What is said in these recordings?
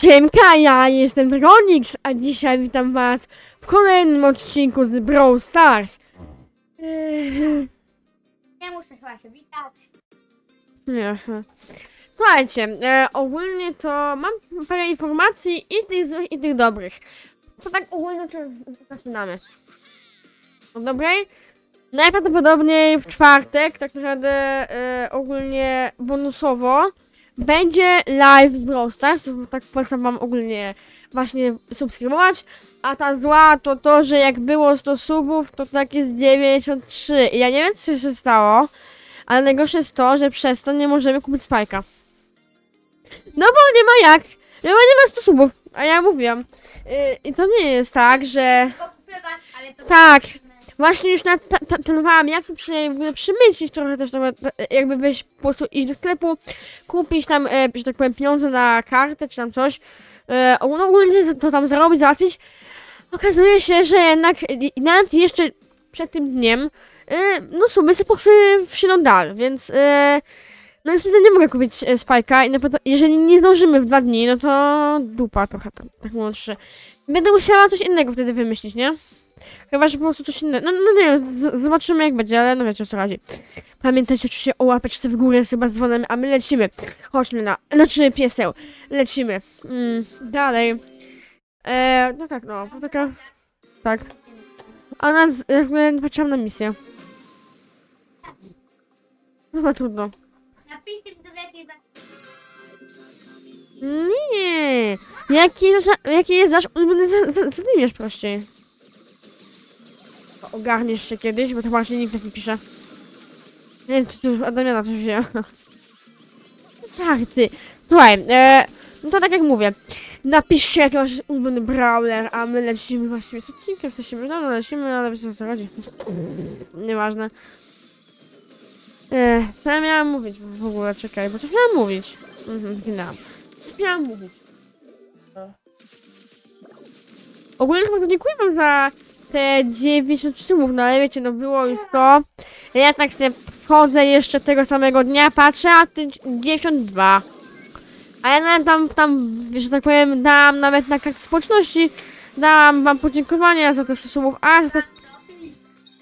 Siemka, ja jestem Dronix, a dzisiaj witam was w kolejnym odcinku z Brawl Stars. Eee, Nie muszę chyba się witać. Jasne. Słuchajcie, e, ogólnie to mam parę informacji i tych złych, i tych dobrych. To tak ogólnie to zaczynamy. Od dobrej? Najprawdopodobniej w czwartek, tak naprawdę e, ogólnie bonusowo, będzie live z Brawl Stars, tak polecam wam ogólnie właśnie subskrybować. A ta zła to to, że jak było 100 subów, to tak jest 93. I ja nie wiem, co się stało, ale najgorsze jest to, że przez to nie możemy kupić spajka. No bo nie ma jak. No bo nie ma 100 subów, a ja mówiłam. Yy, I to nie jest tak, że... Tak. Właśnie już na- ta- planowałam, jak to przynajmniej w ogóle trochę też, nawet, e, jakby weź po prostu iść do sklepu, kupić tam, e, że tak powiem, pieniądze na kartę czy tam coś, e, no ogólnie to, to tam zarobić, załatwić. Okazuje się, że jednak nawet jeszcze przed tym dniem, e, no sumy sobie poszły w silną dal, więc e, no niestety nie mogę kupić e, i na pewno, jeżeli nie zdążymy w dwa dni, no to dupa trochę, tak, tak młodszy. Będę musiała coś innego wtedy wymyślić, nie? Chyba, że po prostu coś innego. No, no nie wiem, zobaczymy jak będzie, ale no wiecie o co chodzi. Pamiętajcie oczywiście o łapeczce w górę chyba z dzwonem, a my lecimy. Chodźmy na, znaczy pieseł. Lecimy. Mm, dalej. E, no tak, no, taka, tak. A nas, jakby patrzyłam na misję. No chyba trudno. napiszcie mi sobie jakieś za... Nie. Jaki, jaki jest wasz ulubiony za- za- zadymierz prościej? Ogarniesz się kiedyś, bo to właśnie nikt tak nie pisze. Nie wiem, czy tu już Adamiana coś wzięła. Tak, ty. Słuchaj, e, no to tak jak mówię. Napiszcie jaki masz ulubiony brawler, a my lecimy właściwie z odcinkiem, w sensie, no, no lecimy, ale wiecie o co chodzi. Nieważne. E, co ja miałam mówić w ogóle, czekaj, bo coś miałam mówić. Mhm, zginęłam. Coś miałam mówić. Ogólnie chyba to dziękuję wam za te 90 sumów, no ale wiecie, no było już to. Ja tak sobie wchodzę jeszcze tego samego dnia, patrzę, a ty 92. A ja nawet tam, tam, że tak powiem, dałam nawet na kartę społeczności, dałam wam podziękowania za te 100 sumów, a,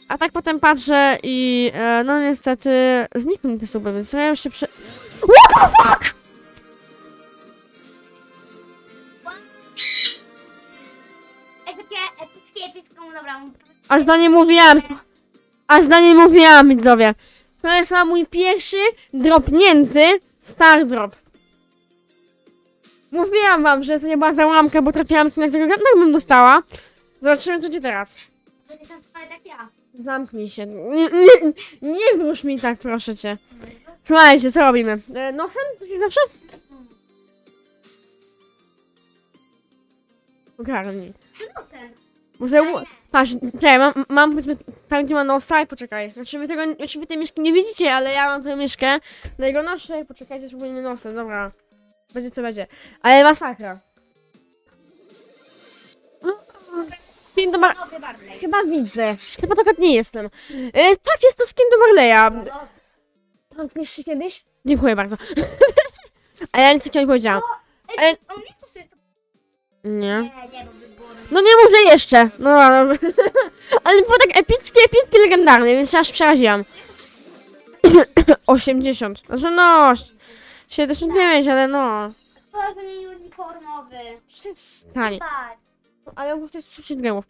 a tak potem patrzę i e, no niestety znikły mi te suby, więc ja już się prze... What the fuck? Takie epickie, epicką, dobra. A zdanie mówiłam. A zdanie mówiłam, widzowie. To jest chyba mój pierwszy dropnięty star drop. Mówiłam wam, że to nie była załamka, bo trafiłam z innego tak bym dostała. Zobaczymy, co będzie teraz. Tam tak ja. Zamknij się. Nie, nie, nie wróż mi tak, proszę cię. Słuchajcie, co robimy? E, nosem? Zawsze? Ogarnij. Czy nosem? Może. u- Patrz, czekaj, mam, mam powiedzmy tam gdzie ma nosa i poczekaj. Znaczy wy tego, znaczy wy tej myszki nie widzicie, ale ja mam tę myszkę na jego nosie i poczekajcie, spróbujmy nosem, dobra. Będzie co będzie. Ale masakra. Skin do Mar-. Chyba widzę. Chyba tak nie jestem. E, tak, jest to skin do Marleya. Zamkniesz się kiedyś? Dziękuję bardzo. A ja nic nie powiedziałam. Ale... Ej, on nie. Nie. Nie, nie, bo by było... No nie muszę jeszcze. No, no. Ale było tak epickie, epickie, legendarne, więc się aż przeraziłam. 80. Znaczy no. 79, ale no. To jest uniformowy. Przestań. Patrz. Ale już jest 30 gemów.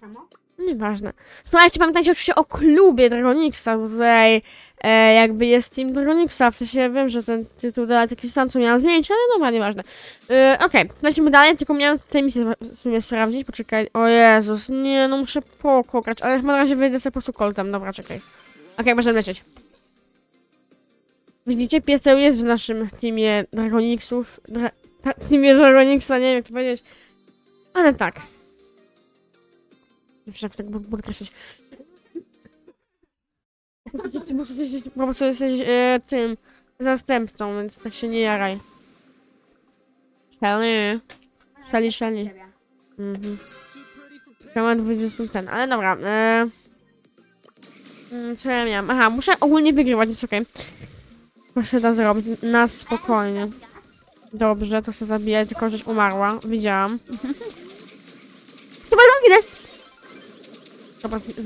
Samo? Nieważne. Słuchajcie, pamiętajcie oczywiście o klubie Dragonixa. Tutaj e, jakby jest Team Dragonixa. W sensie wiem, że ten tytuł taki sam, co miałam zmienić, ale dobra, nieważne. E, Okej, lecimy dalej, tylko miałam tę misję w sumie sprawdzić. Poczekaj. O Jezus, nie, no muszę pokokać, ale chyba na razie wyjdę sobie po prostu koltem. Dobra, czekaj. Okej, możemy lecieć. Widzicie, pieseł jest w naszym teamie Dragonixów. Dra teamie Dragonixa, nie wiem jak to powiedzieć. Ale tak. Muszę tak, tak podkreślić. Po prostu jesteś e, tym zastępcą, więc tak się nie jaraj. Shelly. Shelly, Shelly. Mhm. Temat 20 ten, ale dobra. E, mm, co ja miałam? Aha, muszę ogólnie wygrywać, jest okej. To się da zrobić na spokojnie. Dobrze, to się zabija, tylko żeś umarła. Widziałam. Chyba zaginę! Dobra,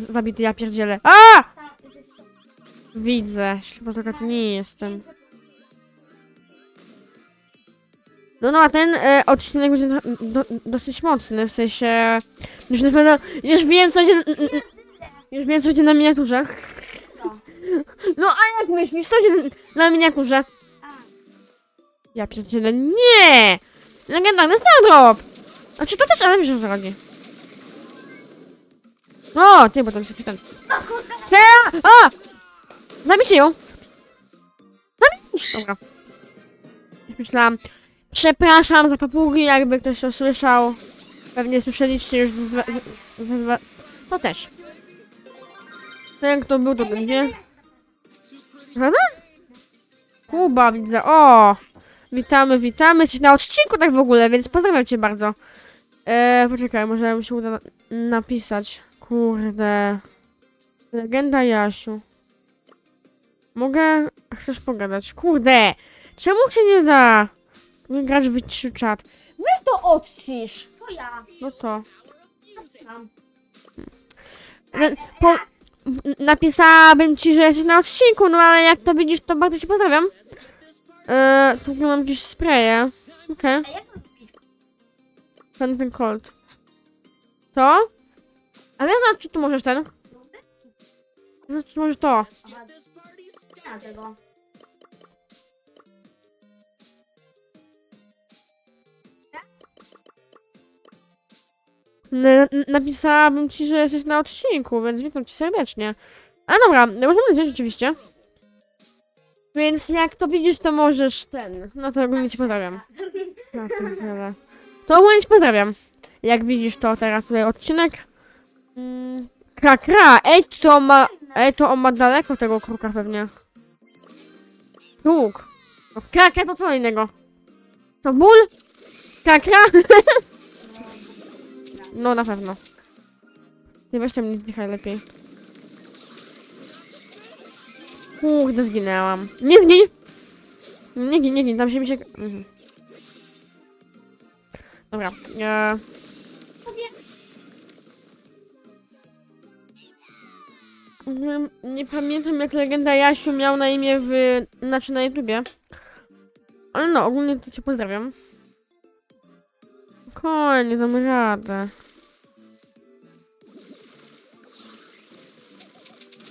zabity, ja pierdzielę. A! Widzę, taka to nie jestem. No no, a ten e, odcinek będzie do, do, dosyć mocny, w sensie... Już na pewno... Już wiem, co będzie... n- n- n- Już wiem, co będzie na miniaturze. No, a jak myślisz, co będzie na miniaturze? Ja pierdzielę, nie! Legendarny Snowdrop! Znaczy to też, ale wiesz o ty, bo tam się ten... Te- A! Zabijcie ją! Zabij! Dobra. Myślałam... Przepraszam za papugi, jakby ktoś to słyszał. Pewnie słyszeliście już z dwa... z dwa... To też. Ten, kto był, to będzie. Prawda? Kuba, widzę. O! Witamy, witamy. Jesteś na odcinku tak w ogóle, więc pozdrawiam cię bardzo. Eee, poczekaj, może mi się uda na napisać. Kurde. Legenda Jasiu. Mogę... Chcesz pogadać? Kurde! Czemu się nie da? Grać w trzy czat. Weź to odcisz! to ja. No to. Tam. Le- po, napisałabym ci, że jesteś na odcinku, no ale jak to widzisz, to bardzo cię pozdrawiam. Eee, tu mam jakieś spreje. Okej. Kupić? Ten, ten cold. To? A ja znaczy, tu możesz ten. Znaczy, może to. Aha, nie ma tego. N- napisałabym ci, że jesteś na odcinku, więc witam cię serdecznie. A dobra, możemy lecieć oczywiście. Więc jak to widzisz, to możesz ten. No to ogólnie cię pozdrawiam. Ja pierdzielę. To ogólnie cię pozdrawiam. Jak widzisz, to teraz tutaj odcinek. Mm, kra, kra. Ej, to ma... Ej, to on ma daleko tego kruka pewnie. Kruk. No, krakra to co innego. To ból? Krakra? No na pewno. Nie weź tam nie zdychaj lepiej. Kurde, zginęłam. Nie zgin! Nie gin, nie gin, tam się mi się... Mhm. Dobra, e... Nie, nie pamiętam jak legenda Jasiu miał na imię w... Znaczy na YouTubie. Ale no, ogólnie to cię pozdrawiam. Spokojnie, damy radę.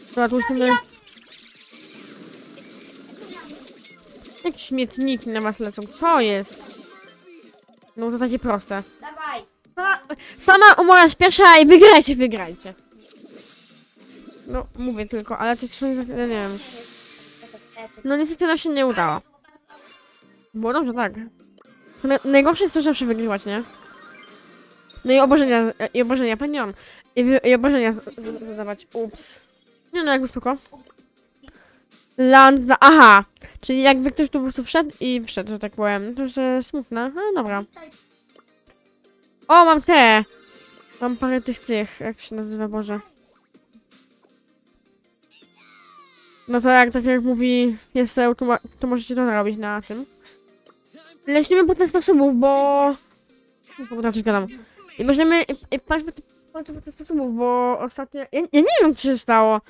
Dobra, tu musimy... Jak śmietniki na was lecą? Co jest? No to takie proste. Dawaj. Sama umorasz pierwsza i wygrajcie, wygrajcie. No, mówię tylko, ale to są... Ja nie wiem. No niestety nam się nie udało. Było dobrze, tak. Na, najgorsze jest to, że zawsze wygrywać, nie? No i obrażenia, i obrażenia panią. I, i z- zadawać. Ups. Nie no, jakby spoko. Land. Aha! Czyli jakby ktoś tu po prostu wszedł i wszedł, że tak powiem. To że smutne. No dobra. O, mam te! Mam parę tych, tych, jak się nazywa, Boże. No to jak, tak jak mówi pieseł, to, to możecie to zrobić na tym. Po ten sposobów, bo... Dobra, coś gadam. I możemy... i- i Patrz po te- po ten sposobów, bo ostatnio... Ja, ja nie wiem, co się stało.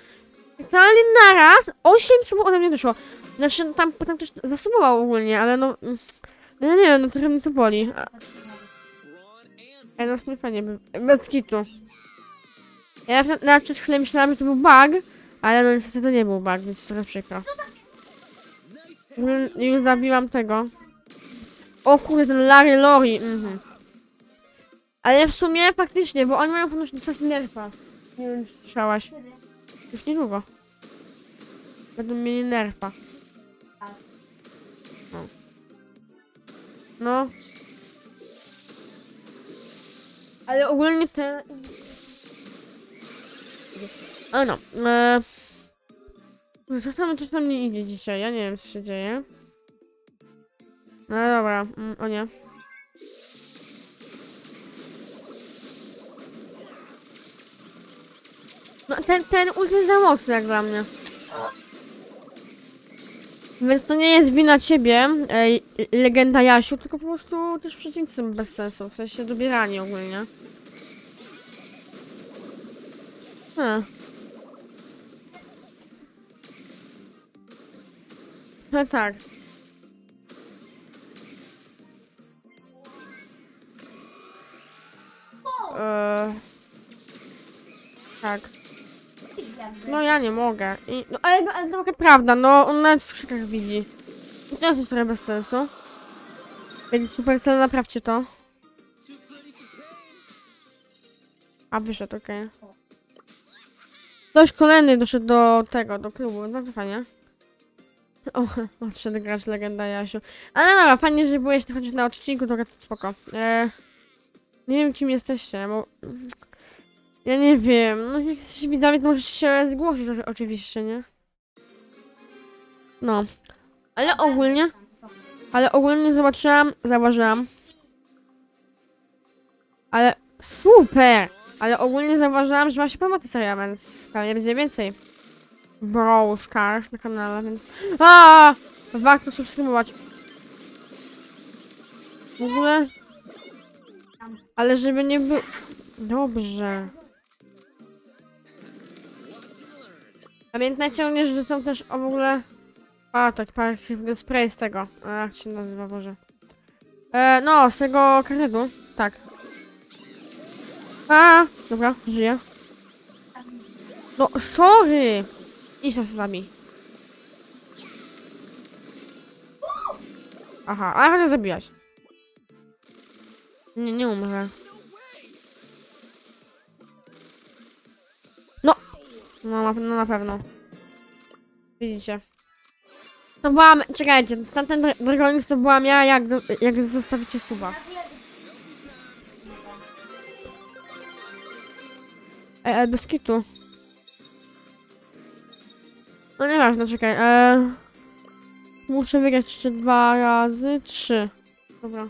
Totalnie naraz 8 subów ode mnie wyszło. Znaczy, tam potem ktoś zasubował ogólnie, ale no... No ja nie wiem, no trochę mnie to boli. Ej, no fajnie. Bez kitu. Ja na, na przez chwilę myślałam, że to był bug, ale no niestety to nie był bug, więc trochę przykro. Już, już zabiłam tego. O kurde, ten Larry Lori. Mhm. Ale w sumie faktycznie, bo oni mają ponoć coś nerfa. Nie wiem, czy słyszałaś. Już niedługo. Będą mieli nerfa. No. No. Ale ogólnie te... Ale no. E... Co tam, tam nie idzie dzisiaj? Ja nie wiem, co się dzieje. No dobra, mm, o nie. No ten, ten ult jest za mocny jak dla mnie. Więc to nie jest wina ciebie, legenda Jasiu, tylko po prostu też przeciwnicy są bez sensu, w sensie dobieranie ogólnie. Hmm. No tak. Eee, tak. No ja nie mogę. I, no ale, ale to taka prawda, no on nawet w krzykach widzi. I to jest trochę bez sensu. Więc super cel, naprawcie to. A wyszedł, okej. Ktoś kolejny doszedł do tego, do klubu, bardzo fajnie. O, odszedł grać legenda Jasiu. Ale dobra, fajnie, że byłeś chociaż na odcinku, to spoko. E, nie wiem, kim jesteście, bo... Ja nie wiem, no jak jesteś to możesz się zgłosić oczy- oczywiście, nie? No. Ale ogólnie, ale ogólnie zobaczyłam, zauważyłam. Ale super! Ale ogólnie zauważyłam, że ma się ta seria, więc pewnie będzie więcej. Brawl na kanale, więc... A! Warto subskrybować. W ogóle... Ale żeby nie było... Dobrze. Pamiętajcie również, że są też o w ogóle... A, tak, park spray z tego. A, jak się nazywa, Boże. E, no, z tego karetu. Tak. A, dobra, żyję. No, sorry! Idź tam z nami. Aha, ale chociaż zabijać. Nie, nie umrę. No! No na, no na pewno. Widzicie. To byłam, czekajcie, tamten dra- dragonik to byłam ja, jak, do, jak zostawicie suba. E, e, bez kitu. No nieważne, czekaj. E, muszę wygrać jeszcze dwa razy. Trzy. Dobra.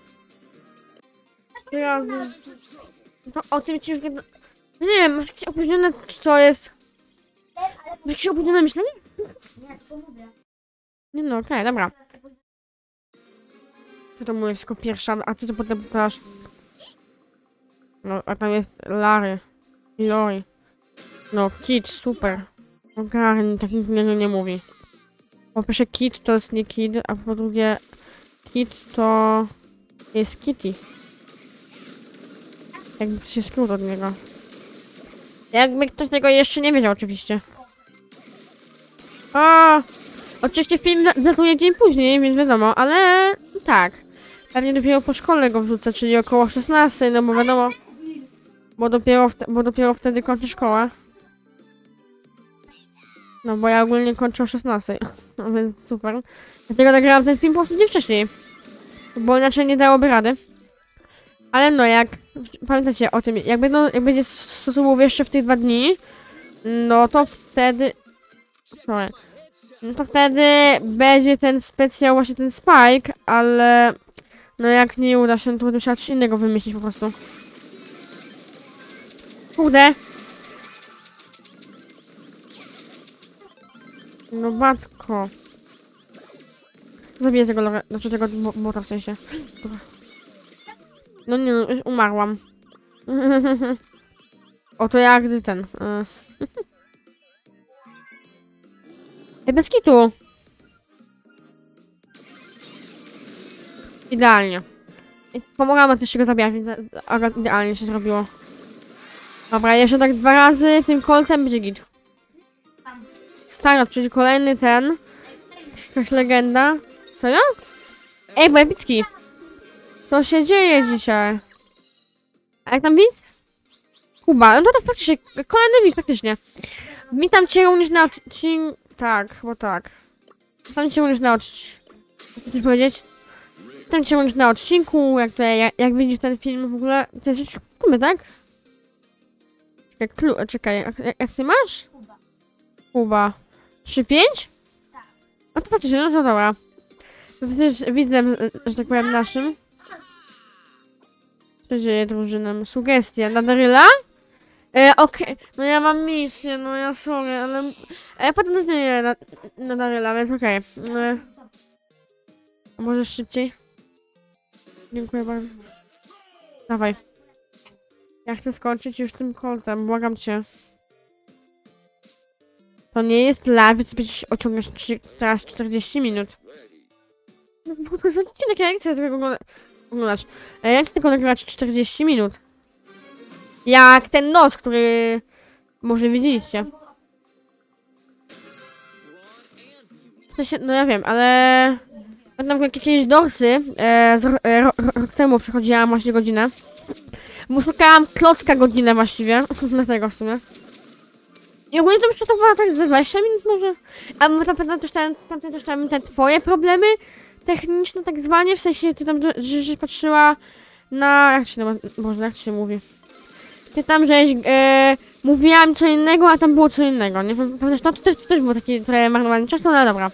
Trzy razy. To o tym ci już gada... Nie wiem, masz jakieś opóźnione, to jest... Masz jakieś opóźnione myślenie? Nie, to mówię. Nie no, okej, dobra. Ty to mówisz tylko pierwsza, a ty to potem pytasz. No, a tam jest Larry. I Lori. No, Kit, super. Ogarnij, tak nikt nie mówi. Po pierwsze, Kit to jest nie Kid, a po drugie, Kit to jest Kitty. Jakby coś jest skrót od niego. Jakby ktoś tego jeszcze nie wiedział, oczywiście. A, Oczywiście film datuje dzień później, więc wiadomo, ale tak. Pewnie dopiero po szkole go wrzucę, czyli około 16, no bo wiadomo, bo dopiero, bo dopiero wtedy kończę szkołę. No bo ja ogólnie kończę o 16, no więc super. Dlatego nagrałam ten film po prostu dzień wcześniej. Bo inaczej nie dałoby rady. Ale no, jak pamiętacie o tym, jak, będą, jak będzie stosunków jeszcze w tych dwa dni, no to wtedy... Sorry. No to wtedy będzie ten specjal, właśnie ten Spike, ale no jak nie uda się, to będę musiała coś innego wymyślić po prostu. Kurde. No matko. Zabiję tego lore, znaczy tego bo- bota w sensie. No nie no, umarłam. Oto jak gdy ten. y. Ej, bez kitu. Idealnie. I Pomogłam też się go zabijać, więc idealnie się zrobiło. Dobra, jeszcze tak dwa razy tym koltem będzie git. Start, czyli kolejny ten. Jakaś legenda. Co ja? Ej, bo epicki. Co się dzieje dzisiaj? A jak tam bit? Kuba, no to tak faktycznie, kolejny bit faktycznie. Witam cię również na odcinku. Tak, bo tak. Witam cię również na odcinku. Chcesz powiedzieć? Witam cię również na odcinku, jak tutaj, jak, jak widzisz ten film w ogóle. To jest kluby, tak? Czekaj, czekaj, jak, jak, jak ty masz? Kuba. Kuba. 3-5? Tak. No to faktycznie, no to dobra. Widzem, że tak powiem, naszym. Co dzieje drużynem? Sugestia. Na Daryla? E, okej. No ja mam misję, no ja sorry, ale... E, potem zmienię na, na Daryla, więc okej. E, A możesz szybciej? Dziękuję bardzo. Dawaj. Ja chcę skończyć już tym koltem, błagam cię. To nie jest live, ty będziesz trzy- teraz 40 minut. No, bo to jest odcinek, ja nie chcę tego ogląda- oglądać. E, Ja chcę tylko nagrywać 40 minut. Jak ten nos, który może widzieliście. W sensie, no ja wiem, ale... Pamiętam jak jakieś dorsy e, z, e, ro, rok temu przechodziłam właśnie godzinę. Bo szukałam klocka godzinę właściwie, dlatego w sumie. I ogólnie to było tak ze 20 minut może. A tam pamiętam też tam, też tam te twoje problemy techniczne tak zwanie, w sensie ty tam, że, że patrzyła na... jak się, nazywa- Boże, jak to się mówi? Ty tam, żeś e, mówiłam co innego, a tam było co innego, nie? Pamiętasz, no to też, to też było taki trochę marnowany czas, no ale dobra.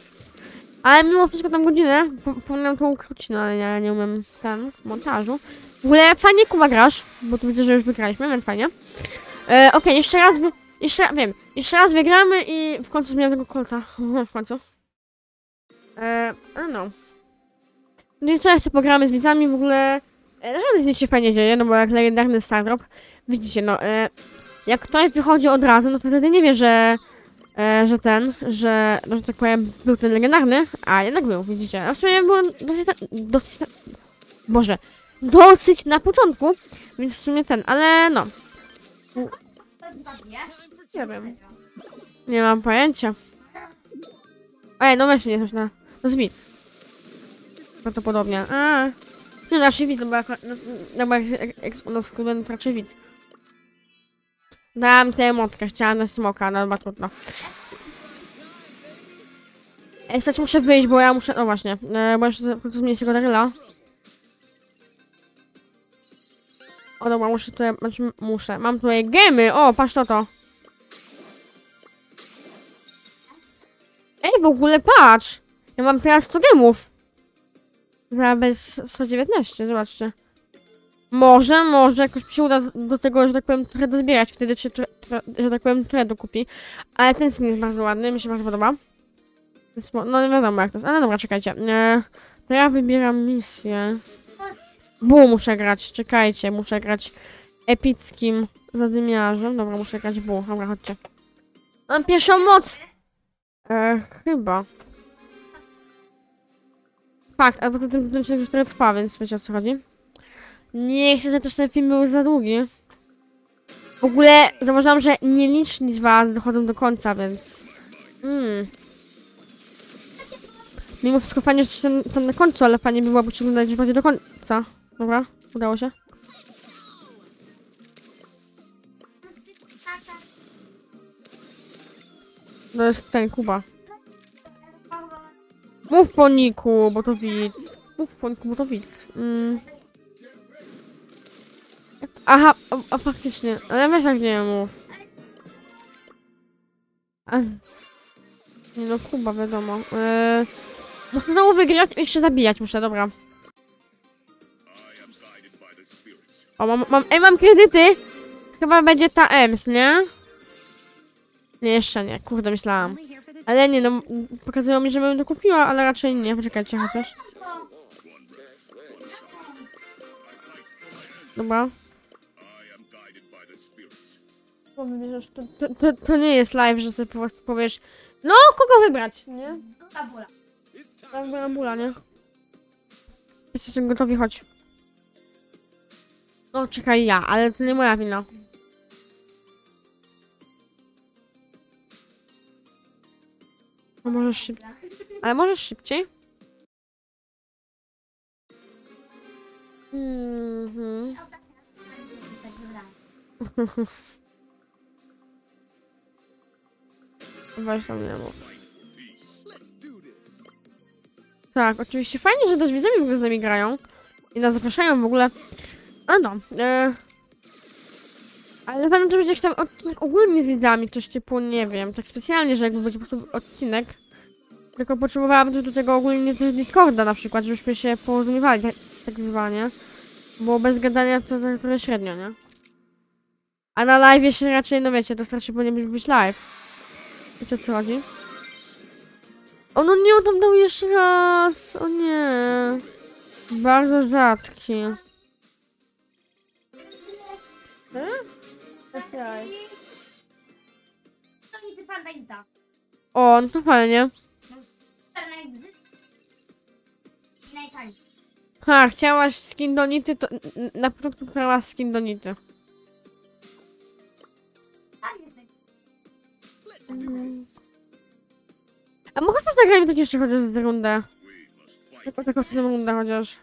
Ale mimo wszystko tam godzinę, po- powinnam to ukrócić, no ale ja nie umiem ten montażu. W ogóle fajnie Kuba grasz, bo tu widzę, że już wygraliśmy, więc fajnie. E, Okej, jeszcze raz, wy, jeszcze wiem, jeszcze raz wygramy i w końcu zmieniam tego kolta. w końcu. E, ale no. No i co, jeszcze pogramy z widzami, w ogóle... E, naprawdę nic się fajnie dzieje, no bo jak legendarny Stardrop, widzicie, no, e, jak ktoś wychodzi od razu, no to wtedy nie wie, że e, że ten, że, no, że tak powiem, był ten legendarny, a jednak był, widzicie. A w sumie było dosyć, na, dosyć Boże, dosyć na początku, więc w sumie ten, ale no, nie wiem, nie mam pojęcia. Ej, no weź mnie coś na, no z widz. Prawdopodobnie, a, nie, raczej widz, no bo jak, no, no, bo jak, jak, u nas w klubie, to raczej widz. Dałam tę emotkę, chciałam na smoka, no chyba trudno. Ej, słuchajcie, muszę wyjść, bo ja muszę, no właśnie, e, bo jeszcze końcu zmienić tego Daryla. O dobra, muszę tutaj, znaczy muszę, mam tutaj gemy, o, patrz to to. W ogóle patrz, ja mam teraz 100 gemów. Za bez 119, zobaczcie. Może, może jakoś się uda do tego, że tak powiem, trochę dozbierać, wtedy się, że tak powiem, trochę dokupi. Ale ten skin jest bardzo ładny, mi się bardzo podoba. No nie wiadomo jak to jest, ale dobra, czekajcie. E, to ja wybieram misję. Bu muszę grać, czekajcie, muszę grać epickim zadymiarzem. Dobra, muszę grać Bu, dobra, chodźcie. Mam pierwszą moc! E, chyba. Fakt, a poza tym ten odcinek już trochę trwa, więc wiecie o co chodzi. Nie chcę, żeby też ten film był za długi. W ogóle zauważyłam, że nieliczni z was dochodzą do końca, więc... Mm. Mimo wszystko fajnie, że ten, ten na końcu, ale fajnie by było, by oglądać bardziej do końca. Dobra, udało się. To jest ten Kuba. Mów po Niku, bo to widz. Mów po Niku, bo to widz. Mm. Aha, a, a faktycznie, ale weź tak nie mów. Nie no, Kuba, wiadomo. Muszę znowu wygrać i jeszcze zabijać muszę, dobra. O, mam, mam, ej, mam kredyty! Chyba będzie ta EMS, nie? Nie, jeszcze nie, kurde, myślałam. Ale nie, no, pokazują mi, że bym to kupiła, ale raczej nie, poczekajcie chociaż. Dobra. To, to, to, nie jest live, że sobie po prostu powiesz No, kogo wybrać, nie? Tabula. Ja wybieram bula, nie? Jesteście gotowi, chodź. No, czekaj ja, ale to nie moja wina. A możesz szybciej? Ale możesz szybciej? Mhm. Weź tam nie. Tak, oczywiście fajnie, że też widzami w ogóle z nami grają. I nas zapraszają w ogóle. A no, e... Ale pewnie to będzie jakiś tam odcinek ogólnie z widzami, coś typu, nie wiem, tak specjalnie, że jakby będzie po prostu odcinek. Tylko potrzebowałabym też do tego ogólnie też Discorda na przykład, żebyśmy się porozumiewali, tak, tak zwanie. Bo bez gadania to trochę średnio, nie? A na live jeszcze raczej, no wiecie, to raczej powinien być live. Wiecie o co chodzi? O no nie, on tam dał jeszcze raz. O nie. Bardzo rzadki. To mi ty Fortnite'a. O, no to fajnie. Najtańszy. Ha, chciałaś skin do Nity, to n- n- na początku chciałaś skin do Nity. Tak jest. A mogę też nagrać tak jeszcze chociaż rundę? Tylko taką tę rundę chociaż.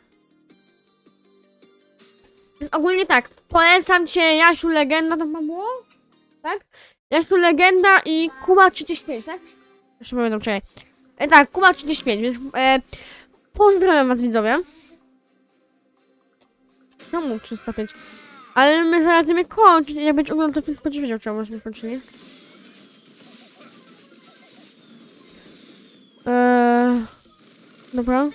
Ogólnie tak, polecam cię Jasiu Legenda, tam było? Tak? Jasiu Legenda i Kuba 35, tak? Jeszcze pamiętam, czekaj. E, tak, Kuba 35, więc e, pozdrawiam was widzowie. Czemu 305? Ale my zaraz będziemy kończyć, jak będzie oglądał, to będziesz wiedział, czemu myśmy kończyli. Eee, dobra.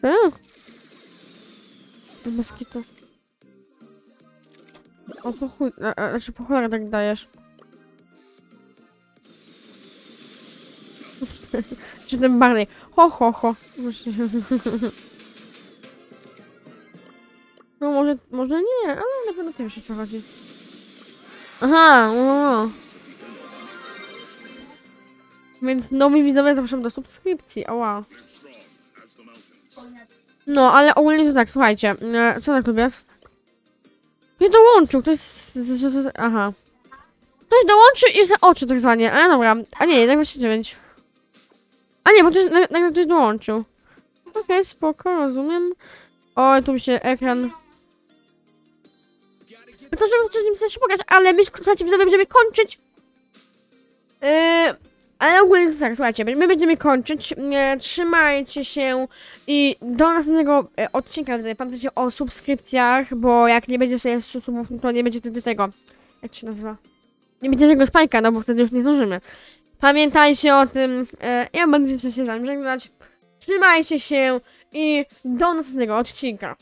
Co? Bez kitu. O po chuj, a, a, znaczy po cholerę tak dajesz. Czy ten bardziej? Ho, ho, ho. No może, może nie, ale na pewno ty wiesz o co. Aha, o. Więc nowi widzowie zapraszam do subskrypcji, ała. No, ale ogólnie to tak, słuchajcie, e, co tak lubię? Ktoś dołączył, ktoś... z- z- z- Aha. Ktoś dołączył i za oczy tak zwanie, ale dobra. A nie, jednak 29. A nie, bo ktoś, na- nagle ktoś dołączył. Okej, spoko, rozumiem. Oj, tu mi się ekran... To żeby coś nim chcesz pokazać, ale my, słuchajcie, widzowie, będziemy kończyć. Yy, ale ogólnie to tak, słuchajcie, my będziemy kończyć. Trzymajcie się i do następnego e, odcinka pamiętajcie o subskrypcjach, bo jak nie będzie sobie subów, to nie będzie wtedy tego. Jak się nazywa? Nie będzie tego spajka, no bo wtedy już nie zdążymy. Pamiętajcie o tym. E, ja będę się z wami żegnać. Trzymajcie się i do następnego odcinka.